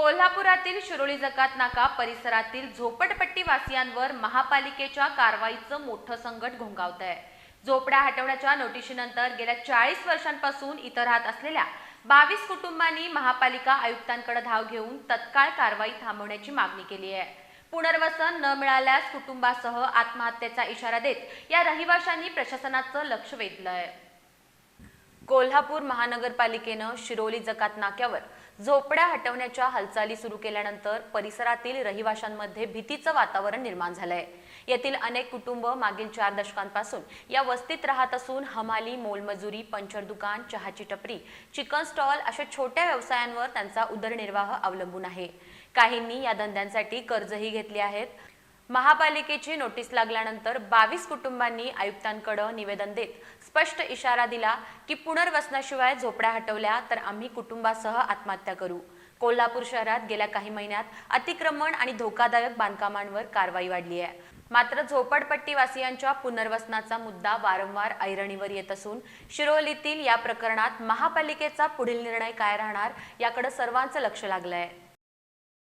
कोल्हापुरातील शिरोळी जकात नाका परिसरातील झोपडपट्टी वासियांवर महापालिकेच्या कारवाईचं मोठं संकट घोंगावत आहे झोपड्या हटवण्याच्या नोटिशीनंतर गेल्या चाळीस वर्षांपासून इथं राहत असलेल्या बावीस कुटुंबांनी महापालिका आयुक्तांकडे धाव घेऊन तत्काळ कारवाई थांबवण्याची मागणी केली आहे. पुनर्वसन न मिळाल्यास कुटुंबासह आत्महत्येचा इशारा देत या रहिवाशांनी प्रशासनाचं लक्ष वेधलं आहे कोल्हापूर महानगरपालिकेनं शिरोली जकात नाक्यावर झोपड्या हटवण्याच्या हालचाली सुरू केल्यानंतर परिसरातील रहिवाशांमध्ये भीतीचं वातावरण निर्माण झालंय. येथील अनेक कुटुंब मागील चार दशकांपासून या वस्तीत राहत असून हमाली मोलमजुरी पंचर दुकान चहाची टपरी चिकन स्टॉल अशा छोट्या व्यवसायांवर त्यांचा उदरनिर्वाह अवलंबून आहे. काहींनी या धंद्यांसाठी कर्जही घेतले आहेत. महापालिकेची नोटीस लागल्यानंतर बावीस कुटुंबांनी आयुक्तांकडे निवेदन देत स्पष्ट इशारा दिला की पुनर्वसनाशिवाय झोपड्या हटवल्या तर आम्ही कुटुंबासह आत्महत्या करू. कोल्हापूर शहरात गेल्या काही महिन्यात अतिक्रमण आणि धोकादायक बांधकामांवर कारवाई वाढली आहे. मात्र झोपडपट्टीवासियांच्या पुनर्वसनाचा मुद्दा वारंवार ऐरणीवर येत असून शिरोलीतील या प्रकरणात महापालिकेचा पुढील निर्णय काय राहणार याकडे सर्वांचं लक्ष लागलं आहे